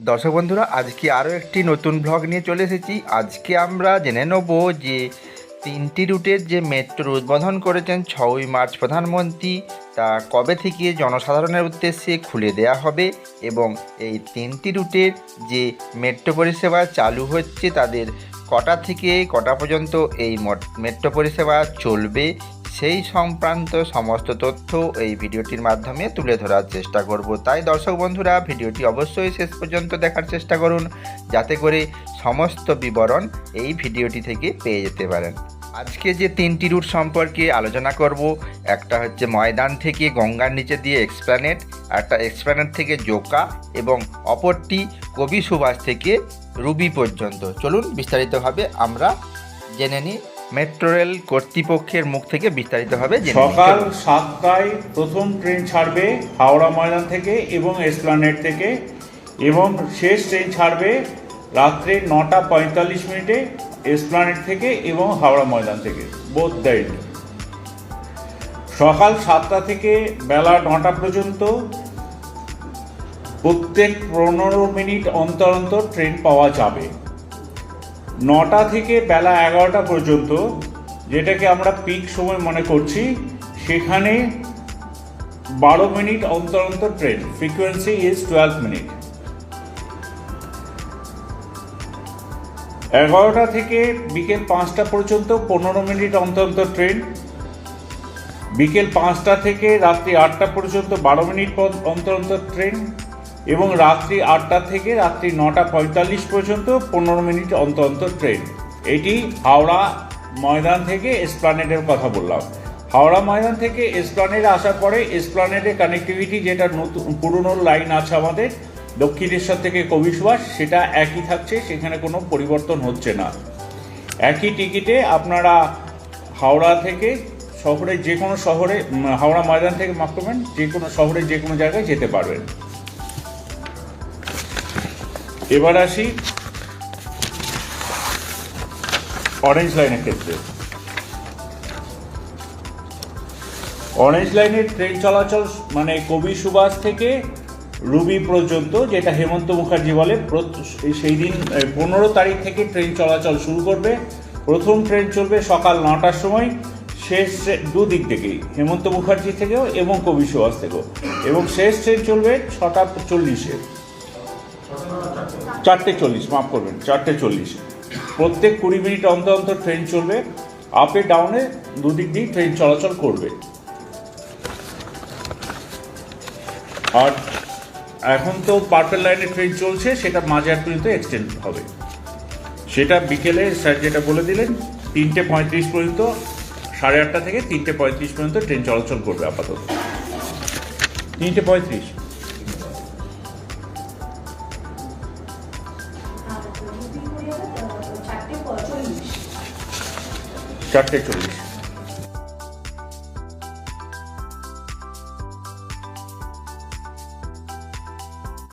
দর্শক বন্ধুরা, আজকে আরও একটি নতুন ব্লগ নিয়ে চলে এসেছি। আজকে আমরা জেনে নেব যে তিনটি রুটের যে মেট্রো উদ্বোধন করেছেন ছয়ই মার্চ প্রধানমন্ত্রী, তা কবে থেকে জনসাধারণের উদ্দেশ্যে খুলে দেয়া হবে এবং এই তিনটি রুটের যে মেট্রো পরিষেবা চালু হচ্ছে, তাদের কটা থেকে কটা পর্যন্ত এই মট- মেট্রো পরিষেবা চলবে সেই সংক্রান্ত সমস্ত তথ্য এই ভিডিওটির মাধ্যমে তুলে ধরার চেষ্টা করব। তাই দর্শক বন্ধুরা, ভিডিওটি অবশ্যই শেষ পর্যন্ত দেখার চেষ্টা করুন, যাতে করে সমস্ত বিবরণ এই ভিডিওটি থেকে পেয়ে যেতে পারেন। আজকে যে তিনটি রুট সম্পর্কে আলোচনা করব, একটা হচ্ছে ময়দান থেকে গঙ্গার নিচে দিয়ে এক্সপ্ল্যানেট একটা এক্সপ্ল্যানেট থেকে জোকা এবং অপরটি কবি সুভাষ থেকে রুবি পর্যন্ত। চলুন বিস্তারিতভাবে আমরা জেনে নিই মেট্রো রেল কর্তৃপক্ষের মুখ থেকে বিস্তারিতভাবে। সকাল সাতটায় প্রথম ট্রেন ছাড়বে হাওড়া ময়দান থেকে এবং এসপ্লানেট থেকে এবং শেষ ট্রেন ছাড়বে রাত্রে নটা পঁয়তাল্লিশ মিনিটে এসপ্লানেট থেকে এবং হাওড়া ময়দান থেকে বোধ দ্য সকাল সাতটা থেকে বেলা নটা পর্যন্ত প্রত্যেক পনেরো মিনিট অন্তর অন্তর ট্রেন পাওয়া যাবে নটা থেকে বেলা এগারোটা পর্যন্ত, যেটাকে আমরা পিক সময় মনে করছি, সেখানে বারো মিনিট অন্তর অন্তর train frequency is twelve minute. এগারোটা থেকে বিকেল পাঁচটা পর্যন্ত পনেরো মিনিট অন্তর অন্তর ট্রেন বিকেল পাঁচটা থেকে রাত্রি আটটা পর্যন্ত বারো মিনিট অন্তর অন্তর ট্রেন এবং রাত্রি আটটা থেকে রাত্রি নটা পঁয়তাল্লিশ পর্যন্ত পনেরো মিনিট অন্তর অন্তর ট্রেন এটি হাওড়া ময়দান থেকে এসপ্লানেডের কথা বললাম। হাওড়া ময়দান থেকে এসপ্লানেডে আসার পরে এসপ্লানেডের কানেক্টিভিটি যেটা নতুন, পুরনো লাইন আছে আমাদের দক্ষিণেশ্বর থেকে কবি সুভাষ সেটা একই থাকছে, সেখানে কোনো পরিবর্তন হচ্ছে না। একই টিকিটে আপনারা হাওড়া থেকে শহরের যে কোনো শহরে হাওড়া ময়দান থেকে করবেন যে কোনো শহরে যে কোনো জায়গায় যেতে পারবেন। এবার আসি অরেঞ্জ লাইনের ক্ষেত্রে। অরেঞ্জ লাইনের ট্রেন চলাচল মানে কবি সুভাষ থেকে রুবি পর্যন্ত, যেটা হেমন্ত মুখার্জি বলে সেই দিন পনেরো তারিখ থেকে ট্রেন চলাচল শুরু করবে। প্রথম ট্রেন চলবে সকাল নটার সময়, শেষ দুদিক থেকেই, হেমন্ত মুখার্জি থেকেও এবং কবি সুভাষ থেকেও। এবং শেষ ট্রেন চলবে ছটা চল্লিশে। চারটে চল্লিশ, মাফ করবেন, চারটে চল্লিশ। প্রত্যেক কুড়ি মিনিট অন্তর অন্তর ট্রেন চলবে আপে ডাউনে দুদিক দিয়ে ট্রেন চলাচল করবে। আর এখন তো পার্পেল লাইনে ট্রেন চলছে, সেটা মাঝার পর্যন্ত এক্সটেন্ড হবে। সেটা বিকেলে স্যার যেটা বলে দিলেন, তিনটে পঁয়ত্রিশ পর্যন্ত, সাড়ে আটটা থেকে তিনটে পঁয়ত্রিশ পর্যন্ত ট্রেন চলাচল করবে আপাতত। তিনটে পঁয়ত্রিশ। চারটে চল্লিশ।